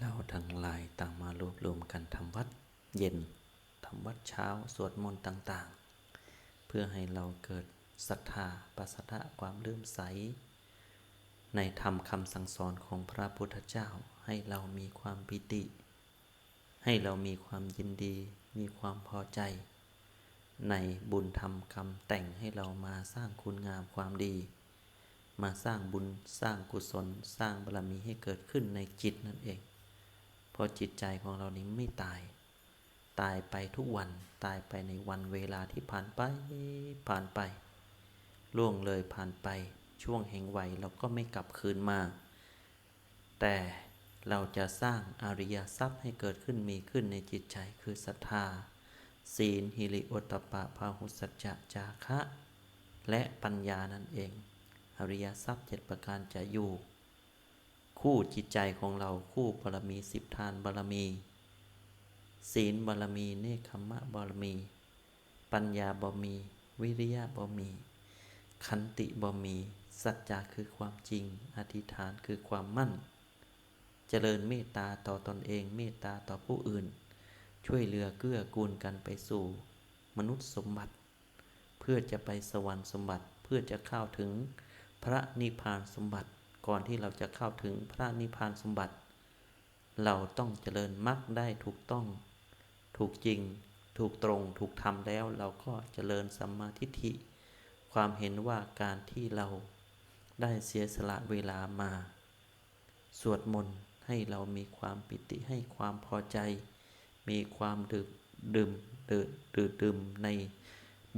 เราทั้งหลายต่างมารวบรวมกันทำวัดเย็นทำวัดเช้าสวดมนต์ต่าง ๆ เพื่อให้เราเกิดศรัทธาปัสสะความเลื่อมใส ในธรรมคำสั่งสอนของพระพุทธเจ้าให้เรามีความปิติ ให้เรามีความยินดี มีความพอใจ ในบุญธรรมคำแต่งให้เรามาสร้างคุณงามความดี มาสร้างบุญสร้างกุศล สร้างบารมีให้เกิดขึ้นในจิตนั่นเอง เพราะจิตใจของเรานี้ไม่ตาย ตายไปทุกวันตายไปในวันเวลาที่ผ่านไปผ่านไป ล่วงเลยผ่านไปช่วงแห่งวัยเราก็ไม่กลับคืนมา แต่เราจะสร้างอริยทรัพย์ให้เกิดขึ้นมีขึ้นในจิตใจคือศรัทธา ศีล หิริโอตปปะพาหุสัจจะ จาคะ และปัญญานั่นเอง อริยทรัพย์เจ็ดประการจะอยู่ คู่จิตใจของเราคู่บารมีสิบทานบารมี ศีลบารมี เนคขมะบารมี ปัญญาบารมี วิริยะบารมี ขันติบารมี สัจจะคือความจริง อธิษฐานคือความมั่น เจริญเมตตาต่อตอนเองเมตตาต่อผู้อื่น ช่วยเหลือเกื้อกูลกันไปสู่มนุษย์สมบัติ เพื่อจะไปสวรรค์สมบัติเพื่อจะเข้าถึง พระนิพพานสมบัติก่อนที่เราจะเข้าถึงพระนิพพานสมบัติ เราต้องเจริญมรรคได้ถูกต้อง ถูกจริง ถูกตรง ถูกทำแล้ว เราก็เจริญสัมมาทิฏฐิ ความเห็นว่าการที่เราได้เสียสละเวลามา สวดมนต์ให้เรามีความปิติให้ความพอใจ มีความดื่มดื่มดื่มดื่มใน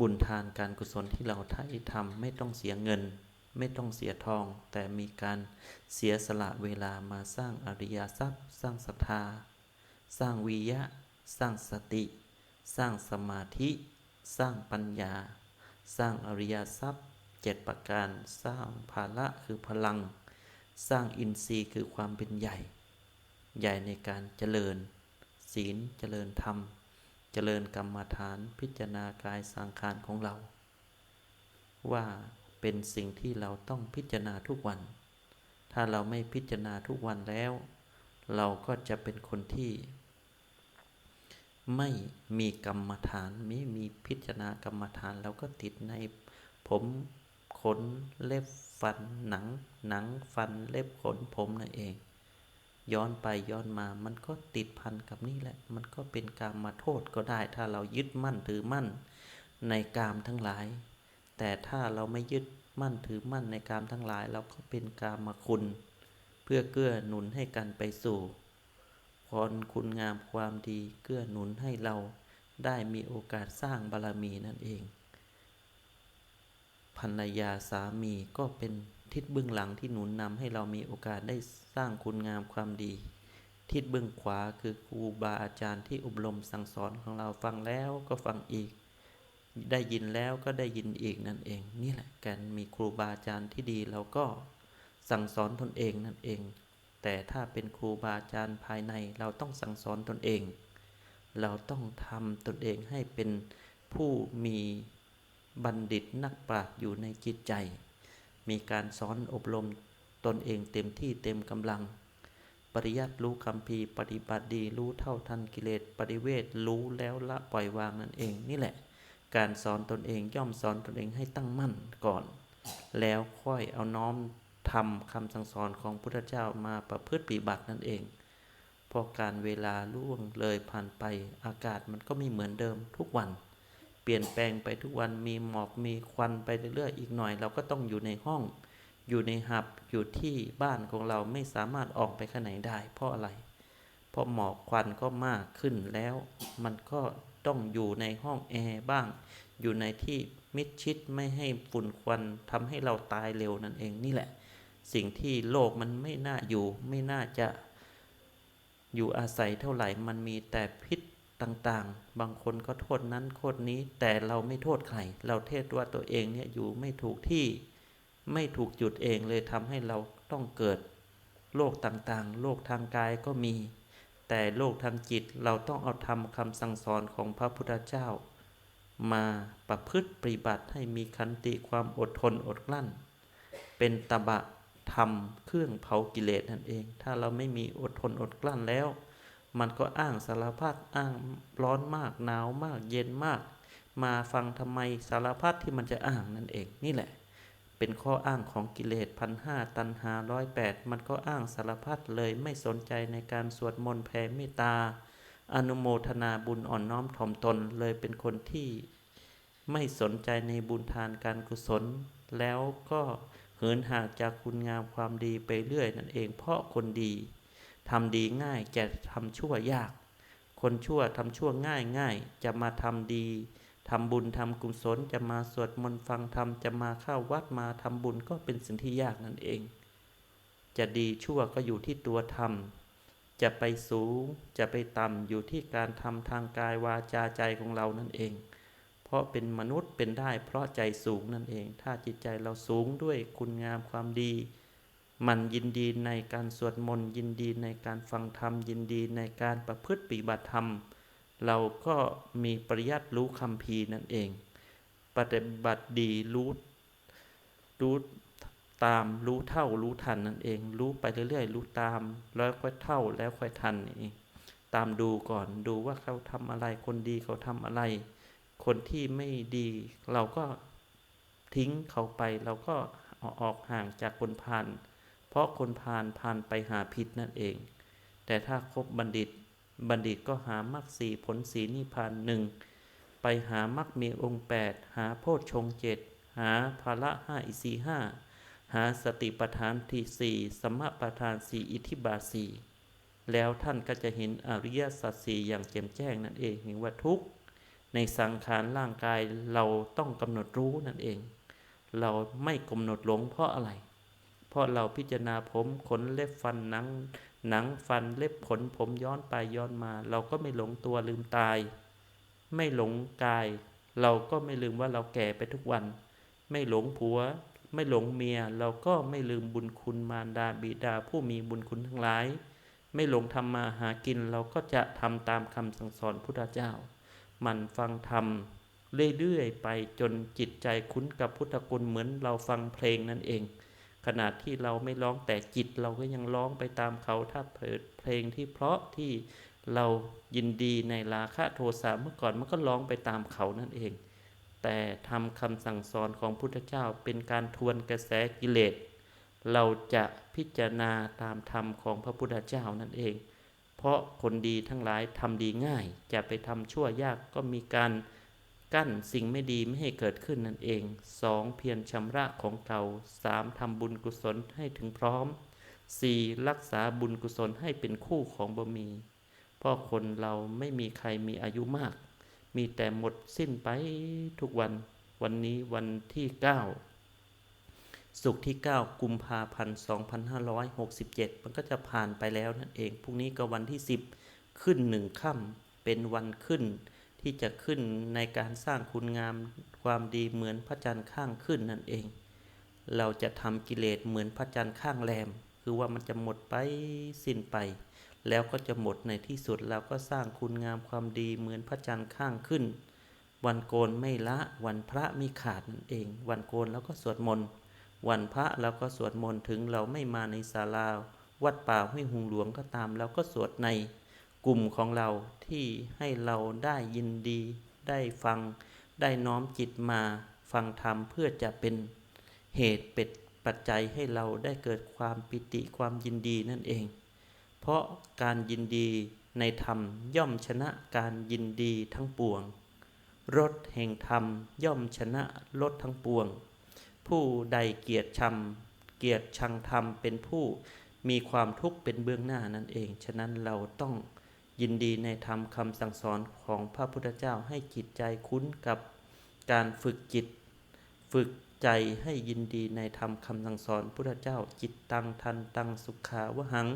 บุญทานการกุศลที่เราได้ทำไม่ต้องเสียเงิน ไม่ต้องเสียทอง แต่มีการเสียสละเวลามาสร้างอริยทรัพย์ สร้างศรัทธา สร้างวิยะ สร้างสติ สร้างสมาธิ สร้างปัญญา สร้างอริยทรัพย์เจ็ดประการ สร้างภาระคือพลัง สร้างอินทรีย์คือความเป็นใหญ่ ใหญ่ในการเจริญ ศีลเจริญธรรม เจริญกรรมฐานพิจารณากายสังขารของเรา ว่า เป็นสิ่งที่เราต้องพิจารณาทุกวัน ถ้าเราไม่พิจารณาทุกวันแล้ว เราก็จะเป็นคนที่ ไม่มีกรรมฐาน ไม่มีพิจารณากรรมฐานเราก็ติดในผมขนเล็บฟันหนัง หนังฟันเล็บขนผมนั่นเอง ย้อนไปย้อนมามันก็ติดพันกับนี่แหละ มันก็เป็นกามมาโทษก็ได้ ถ้าเรายึดมั่นถือมั่นในกามทั้งหลาย แต่ถ้าเราไม่ยึดมั่นถือมั่นในกามทั้งหลาย เราก็เป็นกามมาคุณ เพื่อเกื้อหนุนให้กันไปสู่พรคุณงามความดีเกื้อหนุนให้เราได้มีโอกาสสร้างบารรมีนั่นเองภรรยาสามีก็เป็นทิศเบื้องหลังที่หนุนนำให้เรามีโอกาสได้สร้างคุณงามความดี ทิศเบื้องขวาคือครูบาอาจารย์ที่อบรมสั่งสอนของเราฟังแล้วก็ฟังอีก ได้ยินแล้วก็ได้ยินอีกนั่นเอง นี่แหละการมีครูบาอาจารย์ที่ดีเราก็สั่งสอนตนเองนั่นเอง แต่ถ้าเป็นครูบาอาจารย์ภายในเราต้องสั่งสอนตนเอง เราต้องทำตนเองให้เป็นผู้มีบัณฑิตนักปราชญ์อยู่ในจิตใจ มีการสอนอบรมตนเองเต็มที่เต็มกำลัง ปริยัติรู้คำพีปฏิบัติดีรู้เท่าทันกิเลสปฏิเวทรู้แล้วละปล่อยวางนั่นเองนี่แหละ การสอนตนเองย่อมสอนตนเองให้ตั้งมั่นก่อน แล้วค่อยเอาน้อมทำคำสั่งสอนของพุทธเจ้ามาประพฤติปฏิบัตินั่นเอง พอการเวลาล่วงเลยผ่านไปอากาศมันก็ไม่เหมือนเดิมทุกวัน เปลี่ยนแปลงไปทุกวันมีหมอกมีควันไปเรื่อยๆอีกหน่อย เราก็ต้องอยู่ในห้อง อยู่ในหับอยู่ที่บ้านของเราไม่สามารถออกไปข้างไหนได้ เพราะอะไร เพราะหมอกควันก็มากขึ้นแล้ว มันก็ ต้องอยู่ในห้องแอร์บ้าง อยู่ในที่มิดชิดไม่ให้ฝุ่นควันทำให้เราตายเร็วนั่นเองนี่แหละ สิ่งที่โลกมันไม่น่าอยู่ไม่น่าจะอยู่อาศัยเท่าไหร่มันมีแต่พิษต่างๆ บางคนก็โทษนั้นโทษนี้แต่เราไม่โทษใคร เราเทศว่าตัวเองเนี่ยอยู่ไม่ถูกที่ไม่ถูกจุดเองเลยทำให้เราต้องเกิดโรคต่างๆ โรคทางกายก็มี แต่โรคทางจิตเราต้องเอาทำคำสั่งสอนของพระพุทธเจ้า มาประพฤติปฏิบัติให้มีขันติความอดทนอดกลั้น เป็นตบะทำเครื่องเผากิเลสนั่นเอง ถ้าเราไม่มีอดทนอดกลั้นแล้ว มันก็อ้างสารพัดอ้างร้อนมากหนาวมากเย็นมาก มาฟังทำไมสารพัดที่มันจะอ้างนั่นเองนี่แหละ เป็นข้ออ้างของกิเลสพันห้าตันหาร้อยแปดมันก็อ้างสารพัดเลยไม่สนใจในการสวดมนต์แผ่เมตตา อนุโมทนาบุญอ่อนน้อมถ่อมตนเลยเป็นคนที่ ไม่สนใจในบุญทานการกุศล แล้วก็เหินห่างจากคุณงามความดีไปเรื่อยนั่นเอง เพราะคนดีทำดีง่ายจะทำชั่วยาก คนชั่วทำชั่วง่ายง่ายจะมาทำดี ทำบุญทำกุศลจะมาสวดมนต์ฟังธรรมจะมาเข้าวัดมาทำบุญก็เป็นสิ่งที่ยากนั่นเอง จะดีชั่วก็อยู่ที่ตัวทำจะไปสูงจะไปต่ำอยู่ที่การทำทางกายวาจาใจของเรานั่นเอง เพราะเป็นมนุษย์เป็นได้เพราะใจสูงนั่นเอง ถ้าจิตใจเราสูงด้วยคุณงามความดี มันยินดีในการสวดมนต์ยินดีในการฟังธรรมยินดีในการประพฤติปฏิบัติธรรม เราก็มีปริยัติรู้คำพีนั่นเอง ปฏิบัติดีรู้รู้ตามรู้เท่ารู้ทันนั่นเอง รู้ไปเรื่อยๆ รู้ตามแล้วค่อยเท่าแล้วค่อยทันนี่เองตามดูก่อนดูว่าเขาทำอะไรคนดีเขาทำอะไร คนที่ไม่ดี เราก็ทิ้งเขาไปเราก็ออกห่างจากคนพาลเพราะคนพาลพาลไปหาผิดนั่นเอง แต่ถ้าคบบัณฑิต บัณฑิตก็หามรรคสีผลสีนิพพานหนึ่งไปหามรรคมีองค์แปดหาโพชฌงเจ็ดหาภาละห้าอิสีห้าหาสติปัฏฐานที่สี่สมปัฏฐานสี่อิทิบาสีแล้วท่านก็จะเห็นอริยสัจสี่อย่างแจ่มแจ้งนั่นเองเห็นว่าทุกในสังขารร่างกายเราต้องกำหนดรู้นั่นเอง เราไม่กำหนดหลงเพราะอะไร เพราะเราพิจารณาผมขนเล็บฟันหนัง หนังฟันเล็บขนผมย้อนไปย้อนมา เราก็ไม่หลงตัวลืมตาย ไม่หลงกาย เราก็ไม่ลืมว่าเราแก่ไปทุกวัน ไม่หลงผัว ไม่หลงเมีย เราก็ไม่ลืมบุญคุณมารดาบิดาผู้มีบุญคุณทั้งหลาย ไม่หลงทำมาหากินเราก็จะทำตามคำสั่งสอนพุทธเจ้า มันฟังธรรมเรื่อยๆไปจนจิตใจคุ้นกับพุทธคุณเหมือนเราฟังเพลงนั่นเอง ขนาดที่เราไม่ร้องแต่จิตเราก็ยังร้องไปตามเขาถ้าเปิดเพลงที่เพราะที่เรายินดีในราคะโทสะเมื่อก่อนมันก็ร้องไปตามเขานั่นเอง แต่ทำคำสั่งสอนของพุทธเจ้าเป็นการทวนกระแสกิเลส เราจะพิจารณาตามธรรมของพระพุทธเจ้านั่นเอง เพราะคนดีทั้งหลายทำดีง่าย จะไปทำชั่วยากก็มีการ กั้นสิ่งไม่ดีไม่ให้เกิดขึ้นนั่นเองสองเพียรชำระของเก่าสามทำบุญกุศลให้ถึงพร้อมสี่รักษาบุญกุศลให้เป็นคู่ของบ่มีเพราะคนเราไม่มีใครมีอายุมาก มีแต่หมดสิ้นไปทุกวัน วันนี้วันที่ 9 สุขที่ 9 กุมภาพันธ์2567 มันก็จะผ่านไปแล้วนั่นเอง พรุ่งนี้ก็วันที่ 10 ขึ้นหนึ่งค่ำเป็นวันขึ้น ที่จะขึ้นในการสร้างคุณงามความดีเหมือนพระจันทร์ข้างขึ้นนั่นเอง เราจะทำกิเลสเหมือนพระจันทร์ข้างแรม คือว่ามันจะหมดไปสิ้นไป แล้วก็จะหมดในที่สุดเราก็สร้างคุณงามความดีเหมือนพระจันทร์ข้างขึ้น วันโกนไม่ละวันพระมีขาดนั่นเอง วันโกนแล้วก็สวดมนต์วันพระเราก็สวดมนต์ถึงเราไม่มาในศาลาวัดป่าห้วยหุงหลวงก็ตามเราก็สวดใน กลุ่มของเราที่ให้เราได้ยินดี ได้ฟัง ได้น้อมจิตมาฟังธรรมเพื่อจะเป็นเหตุเป็นปัจจัยให้เราได้เกิดความปิติความยินดีนั่นเอง เพราะการยินดีในธรรมย่อมชนะการยินดีทั้งปวงรถแห่งธรรมย่อมชนะรถทั้งปวง ผู้ใดเกียรติชังเกียรติชังธรรมเป็นผู้มีความทุกข์เป็นเบื้องหน้านั่นเอง ฉะนั้นเราต้อง ยินดีในธรรมคำสั่งสอนของพระพุทธเจ้าให้จิตใจคุ้นกับการฝึกจิต ฝึกใจให้ยินดีในธรรมคำสั่งสอนพุทธเจ้า จิตตังทันตังสุขาวหัง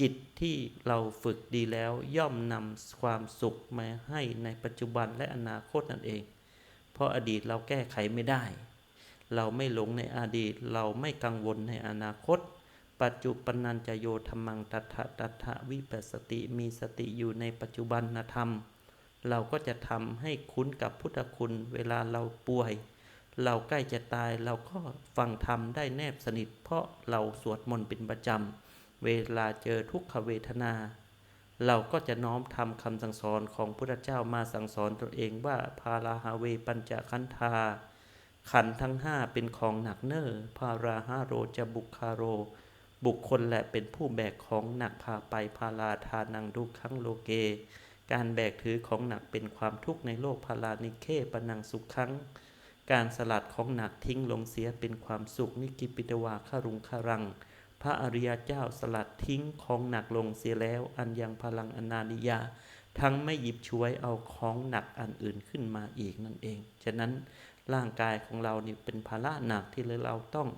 จิตที่เราฝึกดีแล้วย่อมนำความสุขมาให้ในปัจจุบันและอนาคตนั่นเอง เพราะอดีตเราแก้ไขไม่ได้ เราไม่หลงในอดีตเราไม่กังวลในอนาคต ปัจจุปนัญจโยธรรมังตัทะตัทะวิปัสสติมีสติอยู่ในปัจจุบันธรรม เราก็จะทำให้คุ้นกับพุทธคุณ เวลาเราป่วย เราใกล้จะตายเราก็ฟังธรรมได้แนบสนิท เพราะเราสวดมนต์เป็นประจำ เวลาเจอทุกขเวทนา เราก็จะน้อมทำคำสั่งสอนของพุทธเจ้ามาสั่งสอนตนเองว่าพาราฮาเวปัญจคันธาขันทั้งห้าเป็นของหนักเนอ้อพาราฮาโรจะบุคคาโร บุคคลและเป็นผู้แบกของหนักพาไปพาราทานังดุขังโลเก การแบกถือของหนักเป็นความทุกข์ในโลกพารานิเคปนังสุขขัง การสลัดของหนักทิ้งลงเสียเป็นความสุขนิกิปิตวาคารุงคารัง พระอริยเจ้าสลัดทิ้งของหนักลงเสียแล้ว อันยังพลังอนานิยา ทั้งไม่หยิบช่วยเอาของหนักอันอื่นขึ้นมาอีกนั่นเอง ฉะนั้นร่างกายของเรานี่เป็นภาระหนักที่เราต้อง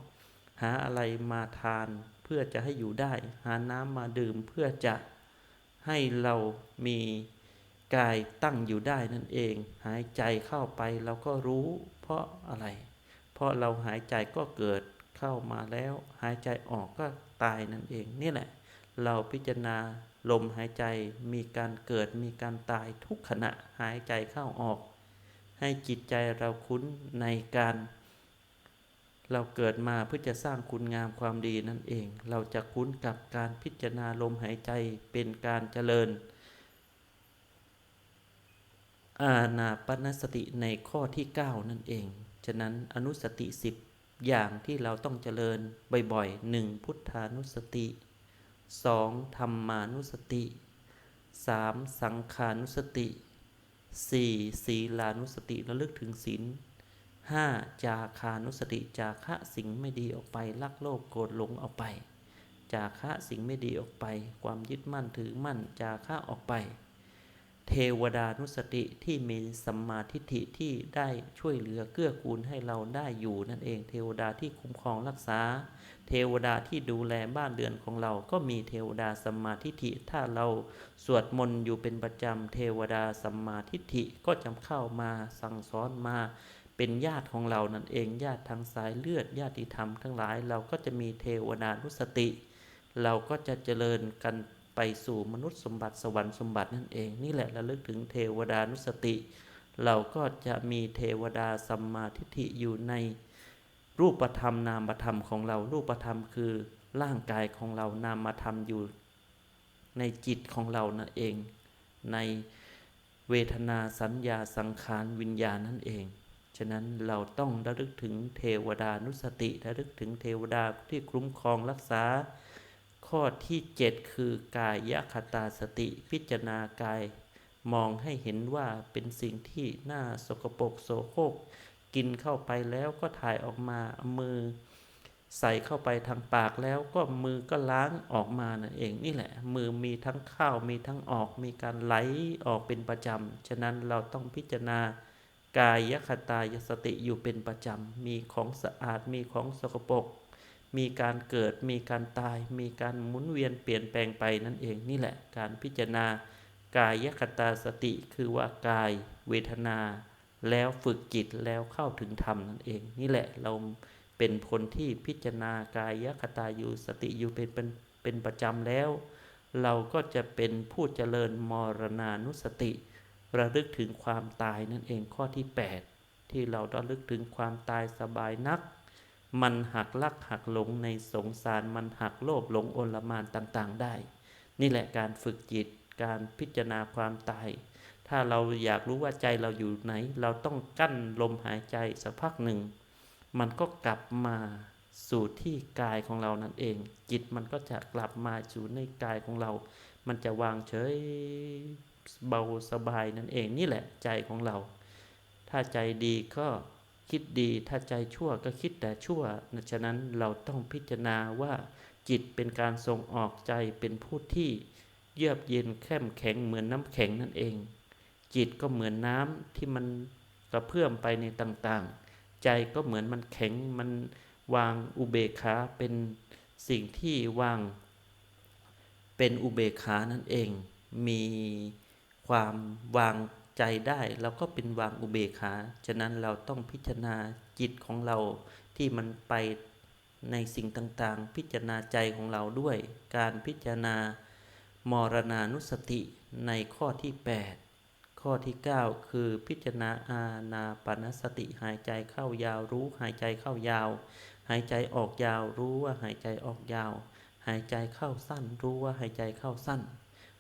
หาอะไรมาทาน พื่อจะให้อยู่ได้ หาน้ำมาดื่มเพื่อจะให้เรามีกายตั้งอยู่ได้นั่นเอง หายใจเข้าไปเราก็รู้ เพราะอะไร เพราะเราหายใจก็เกิดเข้ามาแล้ว หายใจออกก็ตายนั่นเองนี่แหละ เราพิจารณาลมหายใจมีการเกิดมีการตายทุกขณะหายใจเข้าออก ให้จิตใจเราคุ้นในการ เราเกิดมาเพื่อจะสร้างคุณงามความดีนั่นเอง เราจะคุ้นกับการพิจารณาลมหายใจเป็นการเจริญ อาณาปณสติในข้อที่ 9 นั่นเอง ฉะนั้นอนุสติ 10 อย่างที่เราต้องเจริญบ่อยๆ 1. พุทธานุสติ 2. ธรรมานุสติ 3. สังขานุสติ 4. ศีลานุสติระลึกถึงศีล 5. จาคานุสติจาคะสิ่งไม่ดีออกไปลักโลภโกรธหลงออกไป จาคะสิ่งไม่ดีออกไป ความยึดมั่นถือมั่น จาคะออกไป เทวดานุสติที่มีสัมมาทิฏฐิที่ได้ช่วยเหลือเกื้อกูลให้เราได้อยู่นั่นเอง เทวดาที่คุ้มครองรักษา เทวดาที่ดูแลบ้านเรือนของเราก็มีเทวดาสัมมาทิฏฐิถ้าเราสวดมนต์อยู่เป็นประจำเทวดาสัมมาทิฏฐิก็จะเข้ามาสั่งสอนมา เป็นญาติของเรานั่นเองญาติทางสายเลือดญาติธรรมทั้งหลาย เราก็จะมีเทวดานุสติ เราก็จะเจริญกันไปสู่มนุษย์สมบัติสวรรค์สมบัตินั่นเอง นี่แหละระลึกถึงเทวดานุสติ เราก็จะมีเทวดาสัมมาทิฏฐิอยู่ในรูปธรรมนามธรรมของเรา รูปธรรมคือร่างกายของเรานามธรรมอยู่ในจิตของเรานั่นเอง ในเวทนาสัญญาสังขารวิญญาณนั่นเอง ฉะนั้นเราต้องระลึกถึงเทวดานุสติระลึกถึงเทวดาที่คุ้มครองรักษา ข้อที่ 7 คือกายคตาสติพิจารณากาย มองให้เห็นว่าเป็นสิ่งที่น่าสกปรกโสโครกกินเข้าไปแล้วก็ถ่ายออกมาเอามือ ใส่เข้าไปทางปากแล้วก็มือก็ล้างออกมานั่นเองนี่แหละ มือมีทั้งเข้ามีทั้งออกมีการไหลออกเป็นประจำฉะนั้นเราต้องพิจารณา กายคตายสติอยู่เป็นประจำ มีของสะอาด มีของสกปรก มีการเกิด มีการตาย มีการหมุนเวียนเปลี่ยนแปลงไปนั่นเองนี่แหละ การพิจารณากายคตาสติคือว่ากายเวทนา แล้วฝึกจิตแล้วเข้าถึงธรรมนั่นเอง นี่แหละเราเป็นคนที่พิจารณากายคตาอยู่สติอยู่เป็นเป็นเป็นประจำแล้ว เราก็จะเป็นผู้เจริญมรณานุสติ ระลึกถึงความตายนั่นเองข้อที่ 8 ที่เราระลึกถึงความตายสบายนัก มันหักลักหักหลงในสงสารมันหักโลภหลงโอลมานต่างๆ ได้ นี่แหละการฝึกจิตการพิจารณาความตาย ถ้าเราอยากรู้ว่าใจเราอยู่ไหน เราต้องกั้นลมหายใจสักพักหนึ่ง มันก็กลับมาสู่ที่กายของเรานั่นเอง จิตมันก็จะกลับมาสู่ในกายของเรา มันจะวางเฉย เบาสบายนั่นเองนี่แหละใจของเรา ถ้าใจดีก็คิดดีถ้าใจชั่วก็คิดแต่ชั่วฉะนั้นเราต้องพิจารณาว่าจิตเป็นการส่งออกใจเป็นผู้ที่เยือกเย็นเข้มแข็งเหมือนน้ำแข็งนั่นเอง จิตก็เหมือนน้ำที่มันกระเพื่อมไปในต่างๆ ใจก็เหมือนมันแข็งมันวางอุเบกขาเป็นสิ่งที่วางเป็นอุเบกขานั่นเอง มี ความวางใจได้เราก็เป็นวางอุเบกขา ฉะนั้นเราต้องพิจารณาจิตของเราที่มันไปในสิ่งต่างๆ พิจารณาใจของเราด้วย การพิจารณามรณานุสติในข้อที่ 8 ข้อที่ 9 คือพิจารณาอาณาปานสติหายใจเข้ายาวรู้หายใจเข้ายาว หายใจออกยาวรู้ว่าหายใจออกยาว หายใจเข้าสั้นรู้ว่าหายใจเข้าสั้น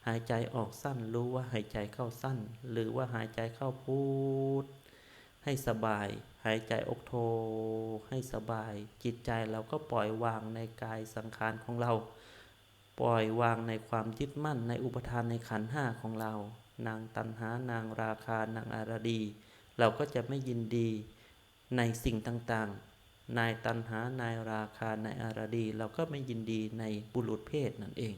หายใจออกสั้นรู้ว่าหายใจเข้าสั้น หรือว่าหายใจเข้าพูด ให้สบาย หายใจอกโทให้สบาย จิตใจเราก็ปล่อยวางในกายสังขารของเรา ปล่อยวางในความยึดมั่นในอุปทานในขันห้าของเรา นางตันหานางราคานางอารดี เราก็จะไม่ยินดีในสิ่งต่างๆ นายตันหานายราคานายอารดี เราก็ไม่ยินดีในบุรุษเพศนั่นเอง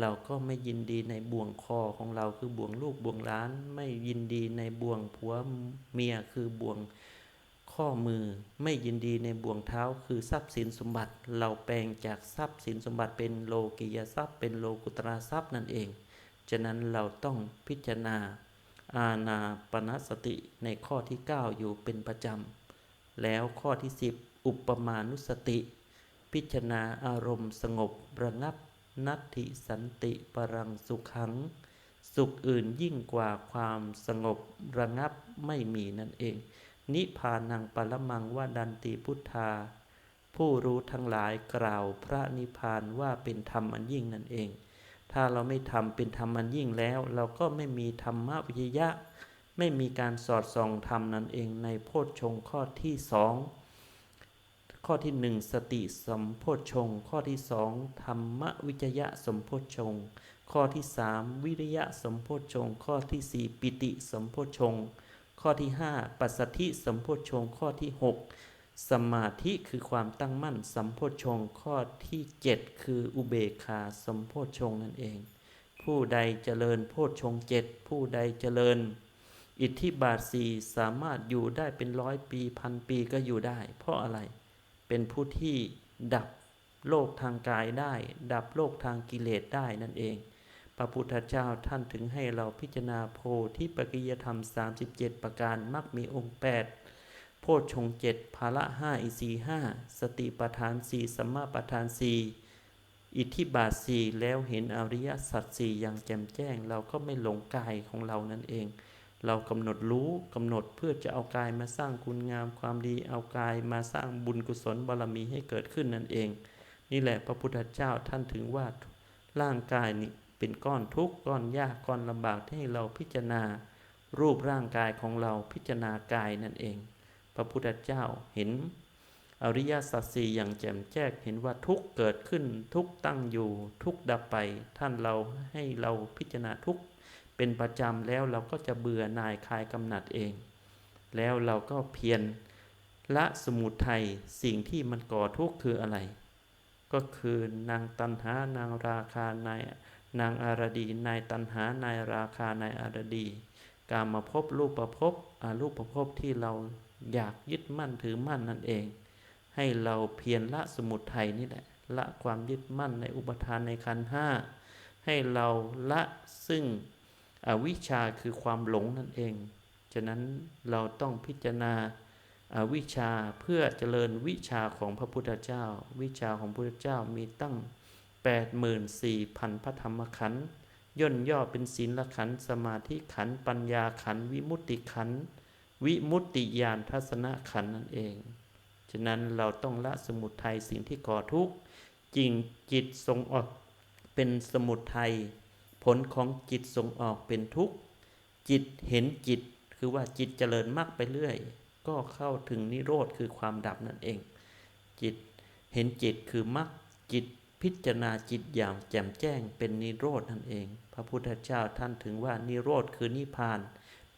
เราก็ไม่ยินดีในบ่วงคอของเราคือบ่วงลูกบ่วงล้าน ไม่ยินดีในบ่วงผัวเมียคือบ่วงข้อมือ ไม่ยินดีในบ่วงเท้าคือทรัพย์สินสมบัติ เราแปลงจากทรัพย์สินสมบัติเป็นโลกิยทรัพย์ เป็นโลกุตระทรัพย์นั่นเอง ฉะนั้นเราต้องพิจารณาอาณาปณสติในข้อที่ 9 อยู่เป็นประจำ แล้วข้อที่ 10 อุปมานุสติ พิจารณาอารมณ์สงบระงับ นัตถิสันติปรังสุขัง สุขอื่นยิ่งกว่าความสงบระงับไม่มีนั่นเอง นิพานังปรมังว่าดันติพุทธา ผู้รู้ทั้งหลายกล่าวพระนิพพานว่าเป็นธรรมอันยิ่งนั่นเอง ถ้าเราไม่ทำเป็นธรรมอันยิ่งแล้ว เราก็ไม่มีธรรมวิยะ ไม่มีการสอดส่องธรรมนั่นเองในโพชฌงค์ข้อที่สอง ข้อที่หนึ่งสติสมโพชฌงข้อที่สองธรรมวิจยะสมโพชฌงข้อที่สามวิริยะสมโพชฌงข้อที่สี่ปิติสมโพชฌงข้อที่ห้าปัสสธิสมโพชฌงข้อที่หกสมาธิคือความตั้งมั่นสัมโพชฌงข้อที่เจ็ดคืออุเบกขาสมโพชฌงนั่นเอง ผู้ใดเจริญโพชฌงเจ็ดผู้ใดเจริญ อิทธิบาทสีสามารถอยู่ได้เป็นร้อยปีพันปีก็อยู่ได้ เพราะอะไร เป็นผู้ที่ดับโลกทางกายได้ ดับโลกทางกิเลสได้นั่นเอง พระพุทธเจ้าท่านถึงให้เราพิจารณาโพธิปัจจยธรรม 37 ประการมักมีองค์ 8 โพชฌงเจ็ดภาละห้าอิสีห้าสติปัฏฐานสี่สัมมาปัฏฐานสี่อิทธิบาทสี่แล้วเห็นอริยสัจสี่อย่างแจ่มแจ้ง เราก็ไม่หลงกายของเรานั่นเอง เรากำหนดรู้กำหนดเพื่อจะเอากายมาสร้างคุณงามความดีเอากายมาสร้างบุญกุศลบารมีให้เกิดขึ้นนั่นเอง นี่แหละพระพุทธเจ้าท่านถึงว่าร่างกายนี่เป็นก้อนทุกข์ก้อนยากก้อนลำบากที่ให้เราพิจารณา รูปร่างกายของเราพิจารณากายนั่นเอง พระพุทธเจ้าเห็น อริยสัจสี่อย่างแจ่มแจ้งเห็นว่าทุกข์เกิดขึ้นทุกข์ตั้งอยู่ทุกข์ดับไป ท่านเราให้เราพิจารณาทุกข์ เป็นประจำแล้วเราก็จะเบื่อหน่ายคลายกำหนัดเอง แล้วเราก็เพียรละสมุทัยสิ่งที่มันก่อทุกข์คืออะไร ก็คือนางตันหานางราคานายนางอารดี นายตันหานายราคานายอารดี การมาพบรูปประพบอารูปประพบที่เราอยากยึดมั่นถือมั่นนั่นเอง ให้เราเพียรละสมุทัยนี่แหละละความยึดมั่นในอุปทานในขันห้าให้เราละซึ่ง อวิชชาคือความหลงนั่นเอง ฉะนั้นเราต้องพิจารณาอาวิชชาเพื่อเจริญวิชาของพระพุทธเจ้า วิชาของพระพุทธเจ้ามีตั้ง 84,000 พระธรรมขันธ์ย่นย่อเป็นศีลขันธ์สมาธิขันธ์ปัญญาขันธ์วิมุตติขันธ์วิมุตติญาณทัศนขันธ์นั่นเอง ฉะนั้นเราต้องละสมุทัยสิ่งที่ก่อทุกข์จริงจิตทรงออกเป็นสมุทัย ผลของจิตส่งออกเป็นทุกข์ จิตเห็นจิต คือว่าจิตเจริญมากไปเรื่อย ก็เข้าถึงนิโรธคือความดับนั่นเอง จิตเห็นจิตคือมรรคจิตพิจารณาจิตอย่างแจ่มแจ้งเป็นนิโรธนั่นเอง พระพุทธเจ้าท่านถึงว่านิโรธคือนิพพาน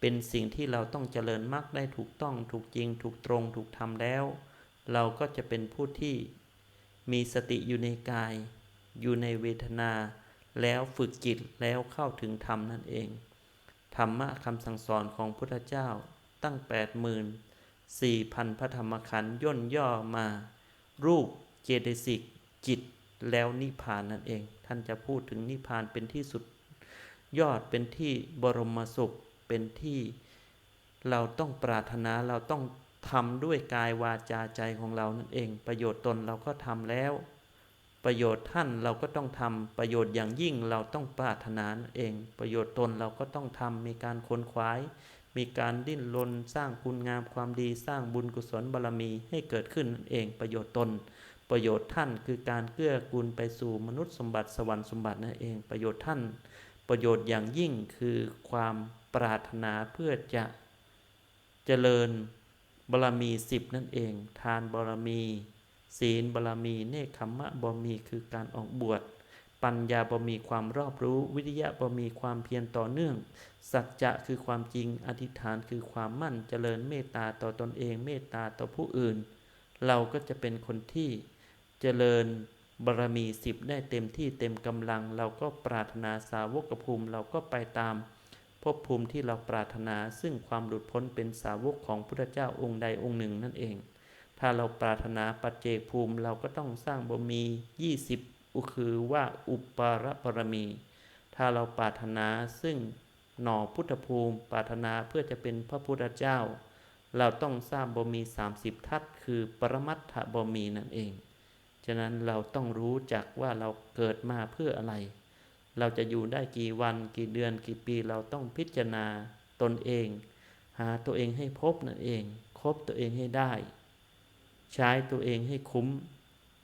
เป็นสิ่งที่เราต้องเจริญมรรคได้ถูกต้องถูกจริง ถูกตรงถูกทำแล้ว เราก็จะเป็นผู้ที่มีสติอยู่ในกาย อยู่ในเวทนา แล้วฝึกจิตแล้วเข้าถึงธรรมนั่นเอง ธรรมะคำสั่งสอนของพุทธเจ้าตั้ง 8 4 0 0 0 พระธรรมขันธ์ย่นย่อมา รูปเจตสิกจิตแล้วนิพพานนั่นเอง ท่านจะพูดถึงนิพพานเป็นที่สุดยอดเป็นที่บรมสุขเป็นที่เราต้องปรารถนาเราต้องทำด้วยกายวาจาใจของเรานั่นเอง ประโยชน์ตนเราก็ทำแล้ว ประโยชน์ท่านเราก็ต้องทำประโยชน์อย่างยิ่งเราต้องปรารถนานเอง ประโยชน์ตนเราก็ต้องทำมีการค้นคว้ายมีการดิ้นรนสร้างคุณงามความดีสร้างบุญกุศลบารมีให้เกิดขึ้นนั่นเองประโยชน์ตน ประโยชน์ท่านคือการเกื้อกูลไปสู่มนุษย์สมบัติสวรรค์สมบัตินั่นเองประโยชน์ท่าน ประโยชน์อย่างยิ่งคือความปรารถนาเพื่อจะเจริญบารมีสิบนั่นเอง ทานบารมี ศีลบารมี เนคขมมะบารมีคือการออกบวช ปัญญาบารมีความรอบรู้ วิทยะบารมีความเพียรต่อเนื่อง สัจจะคือความจริง อธิษฐานคือความมั่น เจริญเมตตาต่อตอนเอง เมตตาต่อผู้อื่น เราก็จะเป็นคนที่เจริญบารมีสิบได้เต็มที่เต็มกำลัง เราก็ปรารถนาสาวกภูมิเราก็ไปตามภพภูมิที่เราปรารถนาซึ่งความหลุดพ้นเป็นสาวกของพระเจ้าองค์ใดองค์หนึ่งนั่นเอง ถ้าเราปรารถนาปัจเจกภูมิเราก็ต้องสร้างบารมี 20 อุคือว่าอุปาระบรมี ถ้าเราปรารถนาซึ่งหน่อพุทธภูมิ ปรารถนาเพื่อจะเป็นพระพุทธเจ้า เราต้องสร้างบารมี 30 ทัศคือปรมัตถบารมีนั่นเอง ฉะนั้นเราต้องรู้จักว่าเราเกิดมาเพื่ออะไร เราจะอยู่ได้กี่วันกี่เดือนกี่ปีเราต้องพิจารณาตนเอง หาตัวเองให้พบนั่นเอง คบตัวเองให้ได้ ใช้ตัวเองให้คุ้ม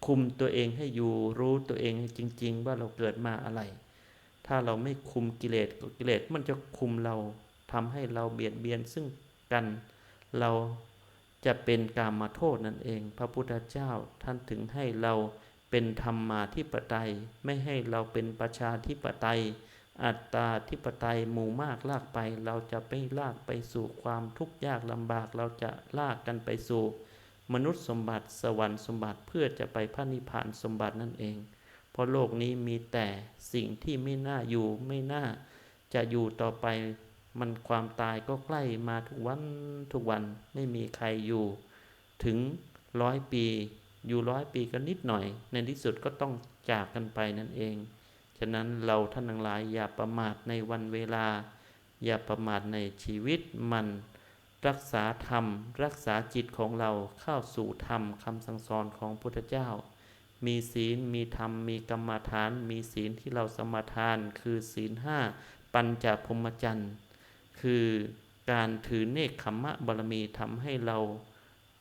คุมตัวเองให้อยู่รู้ตัวเองจริง ๆ ว่าเราเกิดมาอะไร ถ้าเราไม่คุมกิเลสกิเลสมันจะคุมเราทำให้เราเบียดเบียนซึ่งกันเราจะเป็นกามาโทษนั่นเอง พระพุทธเจ้าท่านถึงให้เราเป็นธรรมาธิปไตย ไม่ให้เราเป็นประชาธิปไตย อัตตาธิปไตยหมู่มากลากไป เราจะไปลากไปสู่ความทุกข์ยากลำบาก เราจะลากกันไปสู่ มนุษย์สมบัติสวรรค์สมบัติเพื่อจะไปพระนิพพานสมบัตินั่นเอง เพราะโลกนี้มีแต่สิ่งที่ไม่น่าอยู่ไม่น่าจะอยู่ต่อไปมันความตายก็ใกล้มาทุกวันทุกวันไม่มีใครอยู่ ถึงร้อยปี อยู่ร้อยปีก็นิดหน่อย ในที่สุดก็ต้องจากกันไปนั่นเอง ฉะนั้นเราท่านทั้งหลายอย่าประมาทในวันเวลา อย่าประมาทในชีวิตมัน รักษาธรรม รักษาจิตของเราเข้าสู่ธรรมคำสั่งสอนของพุทธเจ้า มีศีลมีธรรม มีกรรมฐาน มีศีลที่เราสมาทาน คือศีลห้าปัญจพรมจรรย์คือการถือเนคขมมะบารมีทำให้เรา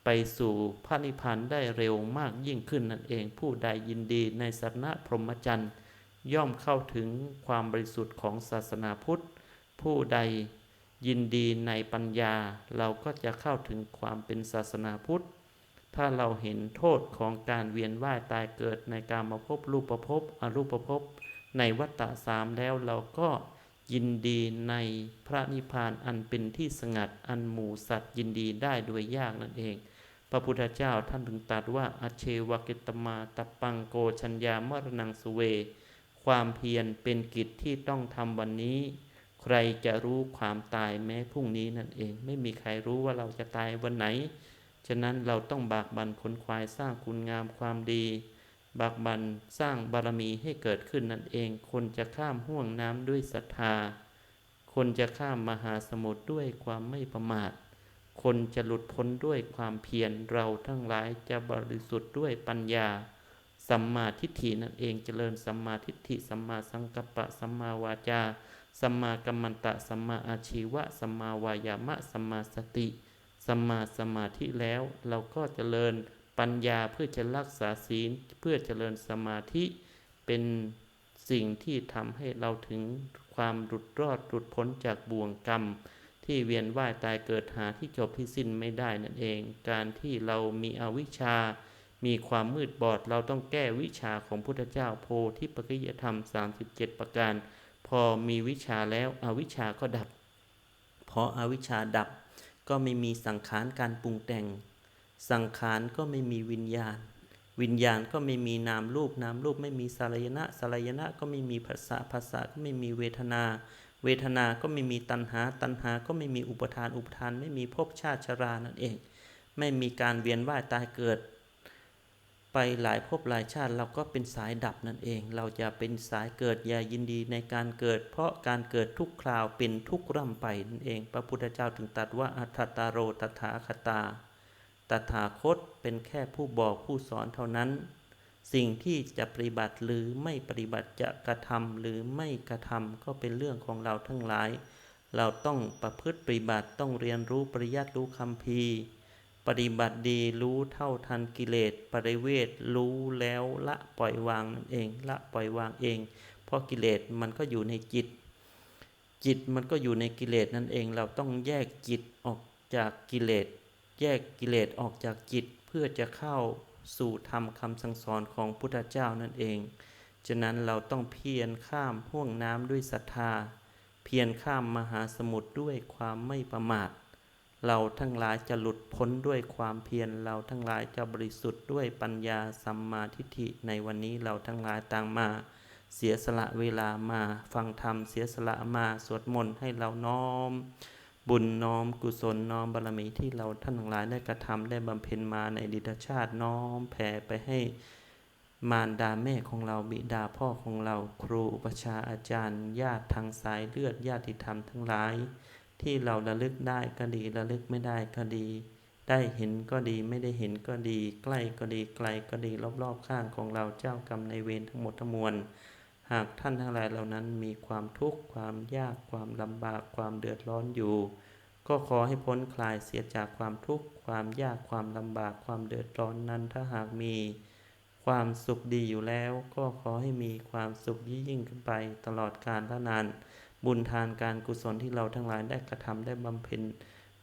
ไปสู่พระนิพพานได้เร็วมากยิ่งขึ้นนั่นเอง ผู้ใดยินดีในสันะพรหมจรรย์ย่อมเข้าถึงความบริสุทธิ์ของศาสนาพุทธ ผู้ใด ยินดีในปัญญาเราก็จะเข้าถึงความเป็นศาสนาพุทธ ถ้าเราเห็นโทษของการเวียนว่ายตายเกิดในการมาพบรูปภพอรูปภพในวัฏฏะสามแล้วเราก็ยินดีในพระนิพพานอันเป็นที่สงัดอันหมู่สัตว์ยินดีได้โดยยากนั่นเอง พระพุทธเจ้าท่านถึงตรัสว่าอเชวกิตมาตปังโกชัญญามรณังสุเว ความเพียรเป็นกิจที่ต้องทำวันนี้ ใครจะรู้ความตายแม้พรุ่งนี้นั่นเอง ไม่มีใครรู้ว่าเราจะตายวันไหน ฉะนั้นเราต้องบากบันขนควายสร้างคุณงามความดี บากบันสร้างบารมีให้เกิดขึ้นนั่นเอง คนจะข้ามห่วงน้ำด้วยศรัทธา คนจะข้ามมหาสมุทรด้วยความไม่ประมาท คนจะหลุดพ้นด้วยความเพียรเราทั้งหลายจะบริสุทธิ์ด้วยปัญญาสัมมาทิฏฐินั่นเองเจริญสัมมาทิฏฐิสัมมาสังกัปปะสัมมาวาจา สัมมากัมมันตะสัมมาอาชีวะสัมมาวายามะสัมมาสติสัมมาสมาธิแล้วเราก็เจริญปัญญาเพื่อจะรักษาศีล เพื่อเจริญสมาธิเป็นสิ่งที่ทำให้เราถึงความหลุดรอดหลุดพ้นจากบ่วงกรรม ที่เวียนว่ายตายเกิดหาที่จบที่สิ้นไม่ได้นั่นเอง การที่เรามีอวิชชา มีความมืดบอดเราต้องแก้วิชาของพุทธเจ้าโพธิปัจจยธรรม 37 ประการ พอมีวิชาแล้วอวิชาก็ดับ พออวิชชาดับก็ไม่มีสังขารการปรุงแต่ง สังขารก็ไม่มีวิญญาณ วิญญาณก็ไม่มีนามรูปนามรูปไม่มีสลายนะสลายนะก็ไม่มีภาษาภาษาก็ไม่มีเวทนา เวทนาก็ไม่มีตัณหา ตัณหาก็ไม่มีอุปทานอุปทาน ไม่มีภพชาติชรานั่นเอง ไม่มีการเวียนว่ายตายเกิด ไปหลายภพหลายชาติเราก็เป็นสายดับนั่นเอง เราจะเป็นสายเกิดอย่ายินดีในการเกิด เพราะการเกิดทุกคราวเป็นทุกร่ำไปนั่นเอง พระพุทธเจ้าถึงตรัสว่าอัตตาโรตถาคตา ตถาคตเป็นแค่ผู้บอกผู้สอนเท่านั้น สิ่งที่จะปฏิบัติหรือไม่ปฏิบัติจะกระทำหรือไม่กระทำก็เป็นเรื่องของเราทั้งหลาย เราต้องประพฤติปฏิบัติต้องเรียนรู้ปริยัติรู้คำพี ปฏิบัติดีรู้เท่าทันกิเลสปริเวทรู้แล้วละปล่อยวางนั่นเอง ละปล่อยวางเอง เพราะกิเลสมันก็อยู่ในจิต จิตมันก็อยู่ในกิเลสนั่นเอง เราต้องแยกจิตออกจากกิเลส แยกกิเลสออกจากจิตเพื่อจะเข้าสู่ธรรมคำสั่งสอนของพุทธเจ้านั่นเอง ฉะนั้นเราต้องเพียรข้ามห่วงน้ำด้วยศรัทธา เพียรข้ามมหาสมุทรด้วยความไม่ประมาท เราทั้งหลายจะหลุดพ้นด้วยความเพียร เราทั้งหลายจะบริสุทธิ์ด้วยปัญญาสัมมาทิฏฐิในวันนี้เราทั้งหลายต่างมา เสียสละเวลามาฟังธรรมเสียสละมาสวดมนต์ให้เราน้อม บุญน้อมกุศลน้อมบารมีที่เราท่านทั้งหลายได้กระทำได้บำเพ็ญมาในดีตชาติน้อมแผ่ไปให้มารดาแม่ของเราบิดาพ่อของเราครูอุปชาอาจารย์ ญาติทางสายเลือดญาติธรรมทั้งหลาย ที่เราระลึกได้ก็ดีระลึกไม่ได้ก็ดี ได้เห็นก็ดีไม่ได้เห็นก็ดี ใกล้ก็ดีไกลก็ดีรอบๆข้างของเราเจ้ากรรมในเวรทั้งหมดทั้งมวลหากท่านทั้งหลายเหล่านั้นมีความทุกข์ความยากความลำบากความเดือดร้อนอยู่ ก็ขอให้พ้นคลายเสียจากความทุกข์ความยากความลำบากความเดือดร้อนนั้นถ้าหากมี ความสุขดีอยู่แล้ว ก็ขอให้มีความสุขยิ่งขึ้นไปตลอดกาลละนาน บุญทานการกุศลที่เราทั้งหลายได้กระทำได้บำเพ็ญ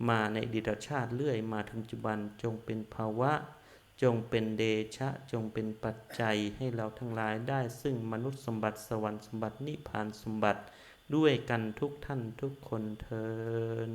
มาในอดีตชาติเรื่อยมาถึงปัจจุบันจงเป็นภาวะ จงเป็นเดชะ จงเป็นปัจจัยให้เราทั้งหลายได้ซึ่งมนุษย์สมบัติสวรรค์สมบัตินิพพานสมบัติด้วยกันทุกท่านทุกคนเทอ